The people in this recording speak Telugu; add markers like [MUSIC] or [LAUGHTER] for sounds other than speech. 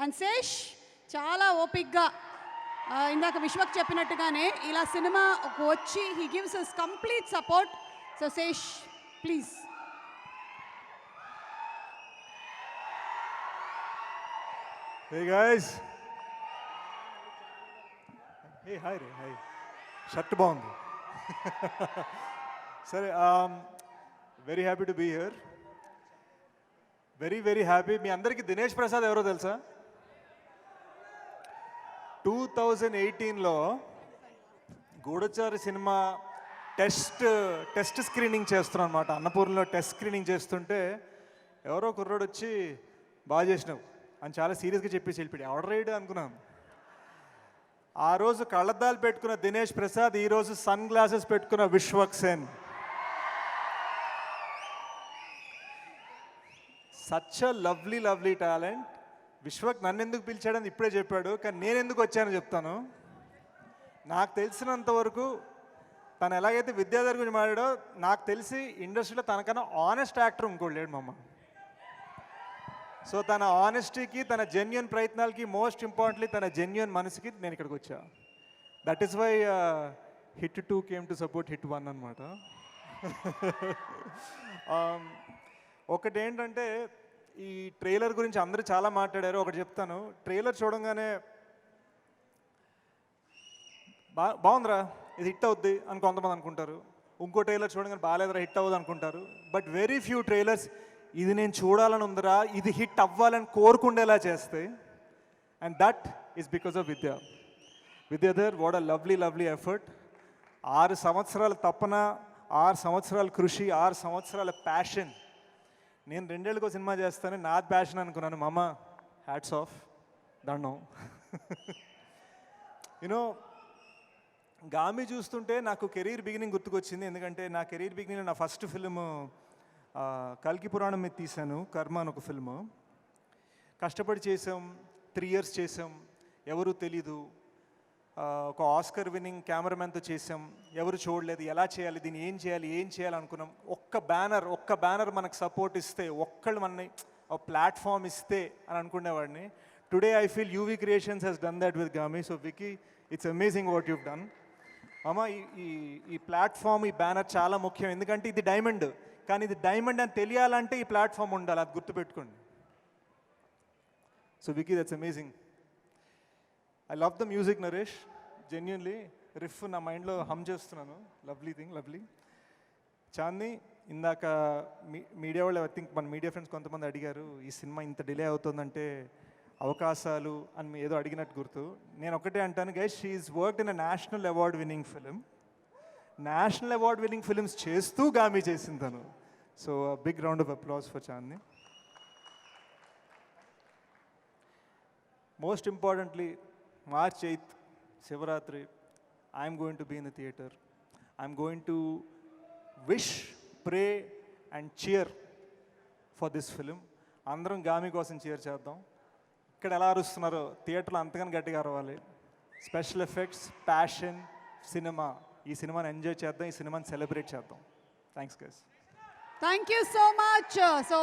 అండ్ శేష్ చాలా ఓపిక్గా ఇందాక విశ్వక్ చెప్పినట్టుగానే ఇలా సినిమా వచ్చి he gives us complete support so Sesh please hey hey hi ray hi shirt బాగుంది సరే very happy to be here very very happy మీ అందరికీ దినేష్ ప్రసాద్ ఎవరో తెలుసా? టూ థౌజండ్ ఎయిటీన్లో గూఢచారి సినిమా టెస్ట్ టెస్ట్ స్క్రీనింగ్ చేస్తున్నాం అనమాట అన్నపూర్ణలో టెస్ట్ స్క్రీనింగ్ చేస్తుంటే ఎవరో కుర్రోడు వచ్చి బాగా చేసినావు అని చాలా సీరియస్గా చెప్పేసి వెళ్ళిపోయాడు. ఆర్డర్ రైడ్ అనుకున్నాను ఆ రోజు కళ్ళద్దాలు పెట్టుకున్న దినేష్ ప్రసాద్ ఈరోజు సన్ గ్లాసెస్ పెట్టుకున్న Vishwak Sen. Such a lovely lovely talent. Vishwak నన్ను ఎందుకు పిలిచాడని ఇప్పుడే చెప్పాడు కానీ నేను ఎందుకు వచ్చానో చెప్తాను. నాకు తెలిసినంత వరకు తను ఎలాగైతే విద్యాధర్ గురించి మాట్లాడో నాకు తెలిసి ఇండస్ట్రీలో తనకన్నా ఆనెస్ట్ యాక్టర్ ఇంకోటి లేడు మమ్మ సో తన ఆనెస్టీకి తన జెన్యున్ ప్రయత్నాలకి మోస్ట్ ఇంపార్టెంట్లీ తన జెన్యున్ మనసుకి నేను ఇక్కడికి వచ్చా. That is why hit two came to support hit one అనమాట ఒకటి ఏంటంటే ఈ ట్రైలర్ గురించి అందరూ చాలా మాట్లాడారు ఒకటి చెప్తాను. ట్రైలర్ చూడంగానే బా బాగుందిరా ఇది హిట్ అవుద్ది అని కొంతమంది అనుకుంటారు. ఇంకో ట్రైలర్ చూడగానే బాగాలేదురా హిట్ అవ్వదు అనుకుంటారు. బట్ వెరీ ఫ్యూ ట్రైలర్స్ ఇది నేను చూడాలని ఉందిరా ఇది హిట్ అవ్వాలని కోరుకుండేలా చేస్తే. And that is because of Vidya. Vidyadhar what a lovely lovely effort. ఆరు సంవత్సరాల తపన ఆరు సంవత్సరాల కృషి ఆరు సంవత్సరాల ప్యాషన్. నేను రెండేళ్ళకో సినిమా చేస్తాను నాది ప్యాషన్ అనుకున్నాను. మామ హ్యాట్స్ ఆఫ్ దండం. [LAUGHS] యూనో గామి చూస్తుంటే నాకు కెరీర్ బిగినింగ్ గుర్తుకొచ్చింది. ఎందుకంటే నా కెరీర్ బిగినింగ్ నా ఫస్ట్ ఫిల్మ్ కల్కి పురాణం మీద తీశాను. కర్మ అని ఒక ఫిల్మ్. కష్టపడి చేసాం త్రీ ఇయర్స్ చేసాం ఎవరు తెలీదు. ఒక ఆస్కర్ విన్నింగ్ కెమెరామెన్తో చేసాం. ఎవరు చూడలేదు ఎలా చేయాలి దీన్ని ఏం చేయాలి ఏం చేయాలి అనుకున్నాం. ఒక్క బ్యానర్ ఒక్క బ్యానర్ మనకు సపోర్ట్ ఇస్తే ఒక్కళ్ళు మన ప్లాట్ఫామ్ ఇస్తే అని అనుకునేవాడిని. Today I feel UV creations he's done that with Gaami so Vicky it's amazing what you've done అమ్మ ఈ ఈ ప్లాట్ఫామ్ ఈ బ్యానర్ చాలా ముఖ్యం. ఎందుకంటే ఇది డైమండ్ కానీ ఇది డైమండ్ అని తెలియాలంటే ఈ ప్లాట్ఫామ్ ఉండాలి. అది గుర్తుపెట్టుకోండి. So Vicky that's amazing I love the music Naresh genuinely riff నా మైండ్లో హమ్ చేస్తున్నాను. లవ్లీ థింగ్ లవ్లీ చాంద్ని ఇందాక మీ మీడియా వాళ్ళు ఐ థింక్ మన మీడియా ఫ్రెండ్స్ కొంతమంది అడిగారు ఈ సినిమా ఇంత డిలే అవుతుందంటే అవకాశాలు అని ఏదో అడిగినట్టు గుర్తు. నేను ఒకటే అంటాను guys she's work in a national award winning film national award winning films చేస్తూ గామి చేసింది తను. So big round of applause for Chandni most importantly March eighth Shivaratri I'm going to be in the theatre I'm going to wish pray and cheer for this film అందరం గామి కోసం చీర్ చేద్దాం. ఇక్కడ ఎలా అరుస్తున్నారో థియేటర్లో అంతగానో గట్టిగా అరవాలి. స్పెషల్ ఎఫెక్ట్స్ ప్యాషన్ సినిమా ఈ సినిమాని ఎంజాయ్ చేద్దాం ఈ సినిమాని సెలబ్రేట్ చేద్దాం. Thanks guys thank you so much so